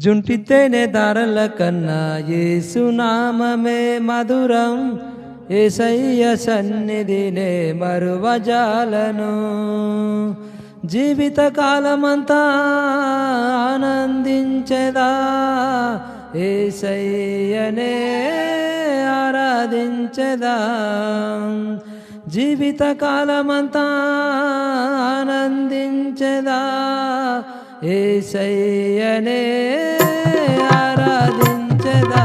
జుంటితేనే ధరల కన్నా ఏసునామమే మధురం. ఏసయ్య సన్నిధినే మరువజాలను. జీవిత కాలమంతా ఆనందించెదా. ఏసయ్యనే ఆరాధించదా. జీవిత కాలమంతా ఆనందించెదా. ఏసయ్యనే ఆరాధించదా?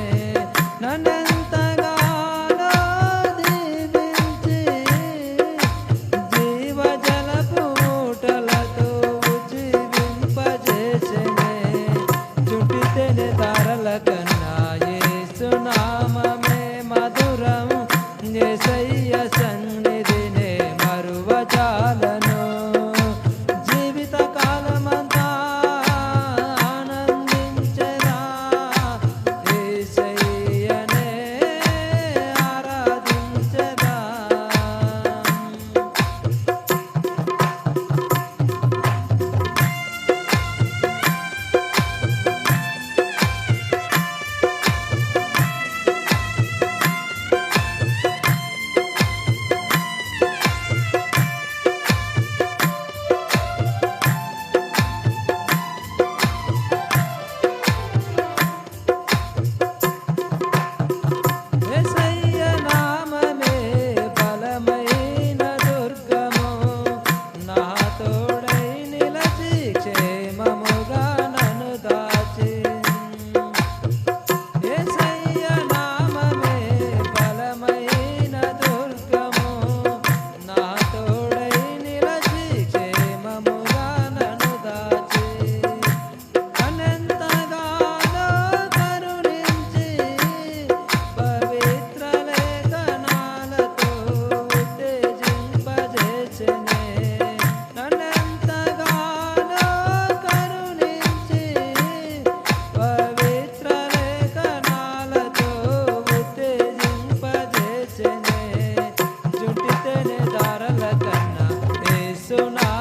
Do sonar.